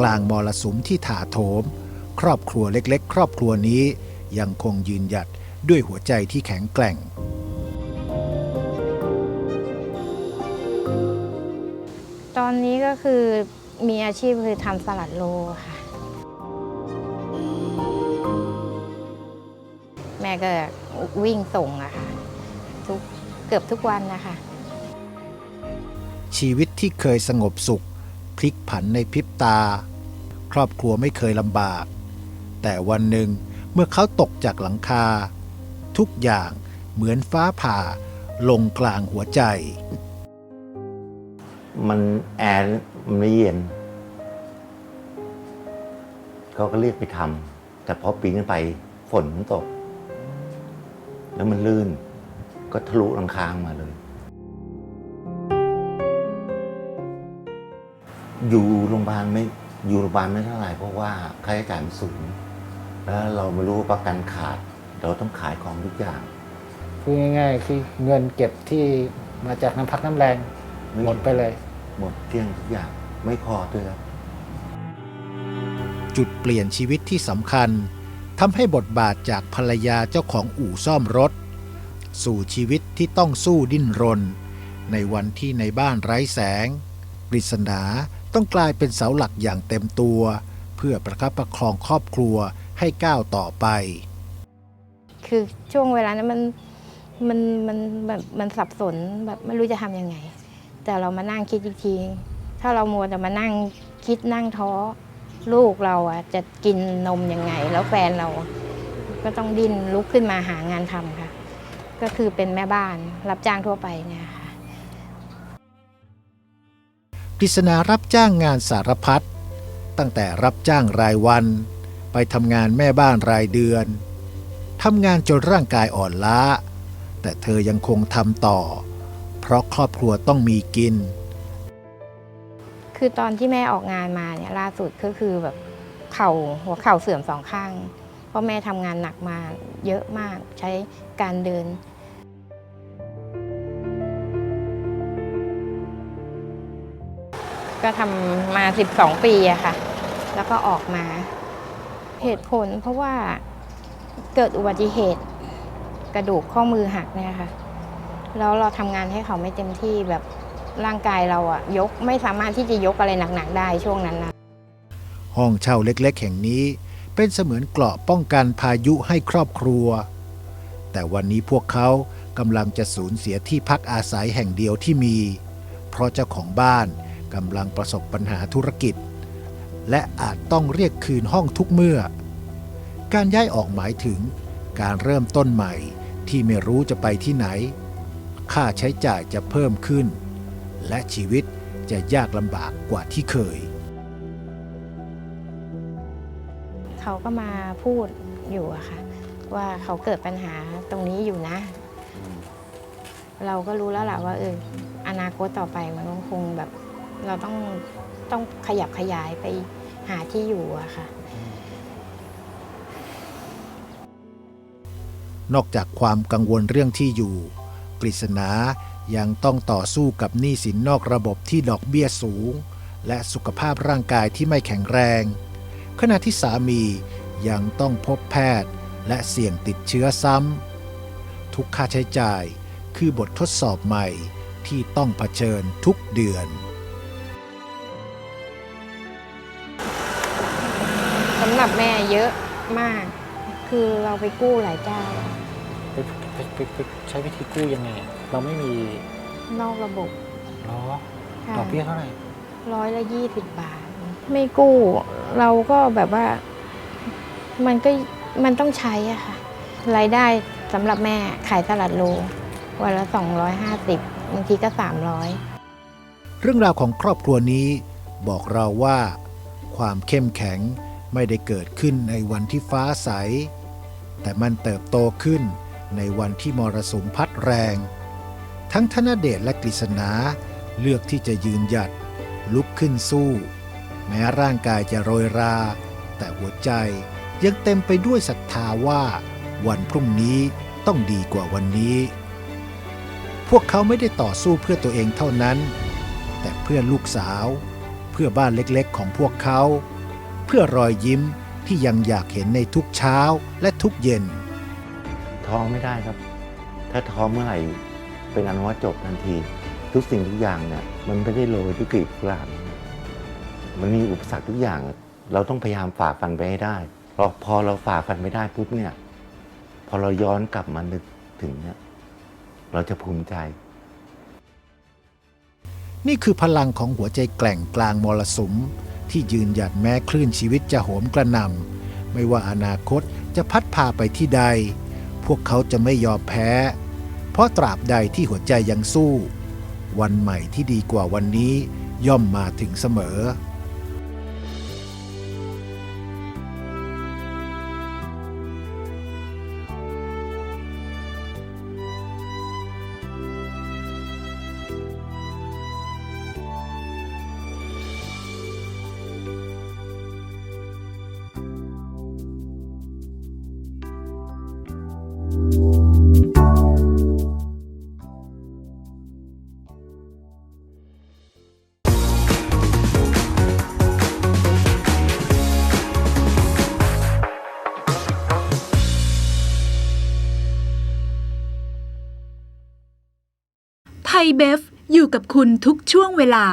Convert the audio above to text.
กลางมรสุมที่ถาโถม ครอบครัวเล็กๆ ครอบครัวนี้ยังคงยืนหยัดด้วยหัวใจที่แข็งแกร่ง ตอนนี้ก็คือมีอาชีพคือทำสลัดโลค่ะ แม่ก็วิ่งส่งอะค่ะทุกเกือบทุกวันนะคะ ชีวิตที่เคยสงบสุข พลิกผันในพริบตา ครอบครัวไม่เคยลำบาก แต่วันหนึ่งเมื่อเขาตกจากหลังคา ทุกอย่างเหมือนฟ้าผ่าลงกลางหัวใจ มันแอร์มันไม่เย็นเขาก็เรียกไปทำแต่พอปีนขึ้นไปฝนมันตก แล้วมันลื่น ก็ทะลุหลังคามาเลย อยู่โรงพยาบาลไม่อยู่โรงพยาบาลไม่เท่าไหร่เพราะว่าค่าใช้จ่ายมันสูง แล้วเราไม่รู้ว่าประกันขาด เราต้องขายของทุกอย่าง พูดง่ายๆคือเงินเก็บที่มาจากน้ำพักน้ำแรงไม่ หมดไปเลย หมดเกลี้ยงทุกอย่างไม่พอด้วยครับ จุดเปลี่ยนชีวิตที่สำคัญทำให้บทบาทจากภรรยาเจ้าของอู่ซ่อมรถ สู่ชีวิตที่ต้องสู้ดิ้นรน ในวันที่ในบ้านไร้แสงปริศนา ต้องกลายเป็นเสาหลักอย่างเต็มตัว เพื่อประคับประคองครอบครัวให้ก้าวต่อไป คือช่วงเวลานั้นมันมันมันแบบมันสับสนแบบไม่รู้จะทำยังไง แต่เรามานั่งคิดอีกที ถ้าเรามัวแต่มานั่งคิดนั่งท้อลูกเราอะจะกินนมยังไง แล้วแฟนเราก็ต้องดิ้นลุกขึ้นมาหางานทำค่ะ ก็คือเป็นแม่บ้านรับจ้างทั่วไปเนี่ย กฤษณารับจ้างงานสารพัดตั้งแต่รับจ้างรายวัน ไปทำงานแม่บ้านรายเดือนทำงานจนร่างกายอ่อนล้า แต่เธอยังคงทำต่อ เพราะครอบครัวต้องมีกิน คือตอนที่แม่ออกงานมาเนี่ยล่าสุดก็คือแบบเข่าหัวเข่าเสื่อมสองข้าง เพราะแม่ทำงานหนักมาเยอะมากใช้การเดิน ก็ทำมา 12 ปีอะค่ะ แล้วก็ออกมา เหตุผลเพราะว่าเกิดอุบัติเหตุกระดูกข้อมือหักเนี่ยค่ะ แล้วเราทำงานให้เขาไม่เต็มที่แบบร่างกายเราอะยกไม่สามารถที่จะยกอะไรหนักๆได้ช่วงนั้นนะห้องเช่าเล็กๆ แห่งนี้ เป็นเสมือนเกราะป้องกันพายุให้ครอบครัว แต่วันนี้พวกเขากำลังจะสูญเสียที่พักอาศัยแห่งเดียวที่มี เพราะเจ้าของบ้าน กำลังประสบปัญหาธุรกิจ และอาจต้องเรียกคืนห้องทุกเมื่อ การย้ายออกหมายถึง การเริ่มต้นใหม่ที่ไม่รู้จะไปที่ไหน ค่าใช้จ่ายจะเพิ่มขึ้น และชีวิตจะยากลำบากกว่าที่เคย เขาก็มาพูดอยู่อะค่ะ ว่าเขาเกิดปัญหาตรงนี้อยู่นะ เราก็รู้แล้วแหละว่าเอออนาคตต่อไปมันคงแบบ เราต้องต้องขยับขยายไปหาที่อยู่อะค่ะ นอกจากความกังวลเรื่องที่อยู่ กฤษณายังต้องต่อสู้กับหนี้สินนอกระบบที่ดอกเบี้ยสูง และสุขภาพร่างกายที่ไม่แข็งแรง ขณะที่สามียังต้องพบแพทย์และเสี่ยงติดเชื้อซ้ำ ทุกค่าใช้จ่ายคือบททดสอบใหม่ที่ต้องเผชิญทุกเดือน สำหรับแม่เยอะมาก คือเราไปกู้หลายเจ้า ไปไปไปไปใช้วิธีกู้ยังไง เราไม่มีนอกระบบล้อค่ะดอกเบี้ยเท่าไหร่ร้อยละยี่สิบบาท ไม่กู้ เราก็แบบว่า มันก็มันต้องใช้อะค่ะ รายได้สำหรับแม่ขายสลัดโลวันละ 250บางทีก็ 300 เรื่องราวของครอบครัวนี้บอกเราว่า ความเข้มแข็ง ไม่ได้เกิดขึ้นในวันที่ฟ้าใส แต่มันเติบโตขึ้นในวันที่มรสุมพัดแรง ทั้งธนเดชและกฤษณาเลือกที่จะยืนหยัด ลุกขึ้นสู้ แม้ร่างกายจะโรยรา แต่หัวใจยังเต็มไปด้วยศรัทธาว่า วันพรุ่งนี้ต้องดีกว่าวันนี้ พวกเขาไม่ได้ต่อสู้เพื่อตัวเองเท่านั้น แต่เพื่อลูกสาว เพื่อบ้านเล็กๆของพวกเขา เพื่อรอยยิ้มที่ยังอยากเห็นในทุกเช้าและทุกเย็น ท้อไม่ได้ครับ ถ้าท้อเมื่อไหร่เป็นอันว่าจบทันที ทุกสิ่งทุกอย่างเนี่ยมันไม่ได้โรยด้วยกลีบกุหลาบมันมีอุปสรรคทุกอย่าง เราต้องพยายามฝ่าฟันไปให้ได้พอพอเราฝ่าฟันไม่ได้ปุ๊บเนี่ย พอเราย้อนกลับมานึกถึงเนี่ยเราจะภูมิใจ นี่คือพลังของหัวใจแกร่งกลางมรสุม ที่ยืนหยัดแม้คลื่นชีวิตจะโหมกระหน่ำไม่ว่าอนาคตจะพัดพาไปที่ใด พวกเขาจะไม่ยอมแพ้ เพราะตราบใดที่หัวใจยังสู้ วันใหม่ที่ดีกว่าวันนี้ย่อมมาถึงเสมอ ไทยเบฟอยู่กับคุณทุกช่วงเวลา